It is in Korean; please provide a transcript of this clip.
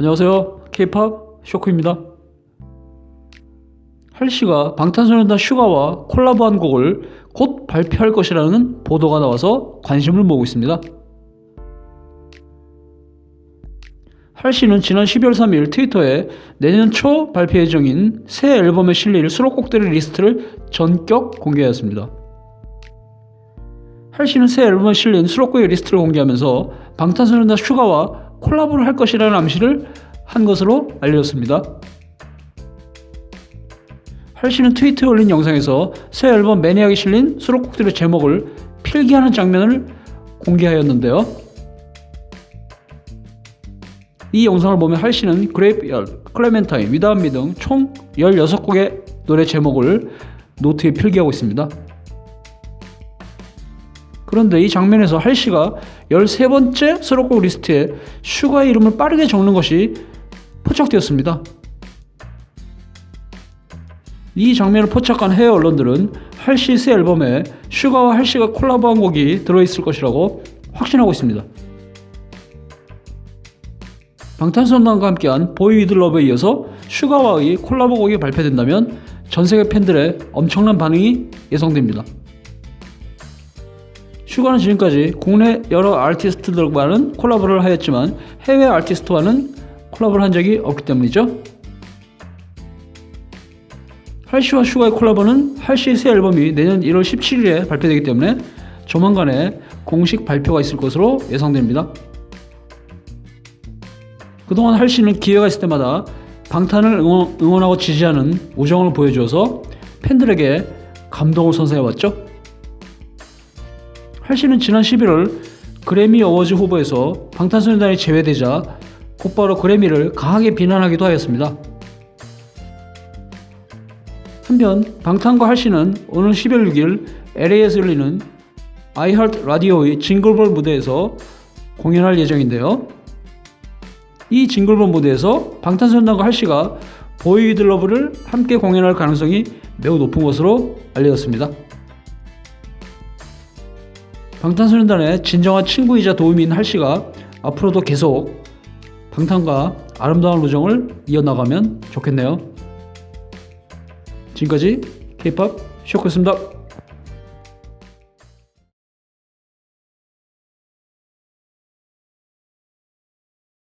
안녕하세요. K-팝 쇼크입니다. 할씨가 방탄소년단 슈가와 콜라보한 곡을 곧 발표할 것이라는 보도가 나와서 관심을 모으고 있습니다. 할씨는 지난 12월 3일 트위터에 내년 초 발표 예정인 새 앨범에 실릴 수록곡들의 리스트를 전격 공개하였습니다. 할씨는 새 앨범에 실린 수록곡의 리스트를 공개하면서 방탄소년단 슈가와 콜라보를 할 것이라는 암시를 한 것으로 알려졌습니다. 할 씨는 트위터에 올린 영상에서 새 앨범 매니악에 실린 수록곡들의 제목을 필기하는 장면을 공개하였는데요. 이 영상을 보면 할 씨는 그레이프 열, 클레멘타인, 위다운미 등 총 16곡의 노래 제목을 노트에 필기하고 있습니다. 그런데 이 장면에서 할씨가 13번째 수록곡 리스트에 슈가의 이름을 빠르게 적는 것이 포착되었습니다. 이 장면을 포착한 해외 언론들은 할씨 새 앨범에 슈가와 할씨가 콜라보한 곡이 들어있을 것이라고 확신하고 있습니다. 방탄소년단과 함께한 보이 위드 러브에 이어서 슈가와의 콜라보 곡이 발표된다면 전 세계 팬들의 엄청난 반응이 예상됩니다. 슈가는 지금까지 국내 여러 아티스트들과는 콜라보를 하였지만 해외 아티스트와는 콜라보를 한 적이 없기 때문이죠. 할씨와 슈가의 콜라보는 할씨의 새 앨범이 내년 1월 17일에 발표되기 때문에 조만간에 공식 발표가 있을 것으로 예상됩니다. 그동안 할씨는 기회가 있을 때마다 방탄을 응원, 응원하고 지지하는 우정을 보여주어서 팬들에게 감동을 선사해왔죠. 할씨는 지난 11월 그래미 어워즈 후보에서 방탄소년단이 제외되자 곧바로 그래미를 강하게 비난하기도 하였습니다. 한편 방탄과 할씨는 오늘 12월 6일 LA에서 열리는 아이하트 라디오의 징글볼 무대에서 공연할 예정인데요. 이 징글볼 무대에서 방탄소년단과 할씨가 보이 위드 러브를 함께 공연할 가능성이 매우 높은 것으로 알려졌습니다. 방탄소년단의 진정한 친구이자 도움인 할 씨가 앞으로도 계속 방탄과 아름다운 우정을 이어나가면 좋겠네요. 지금까지 K-POP 쇼크였습니다.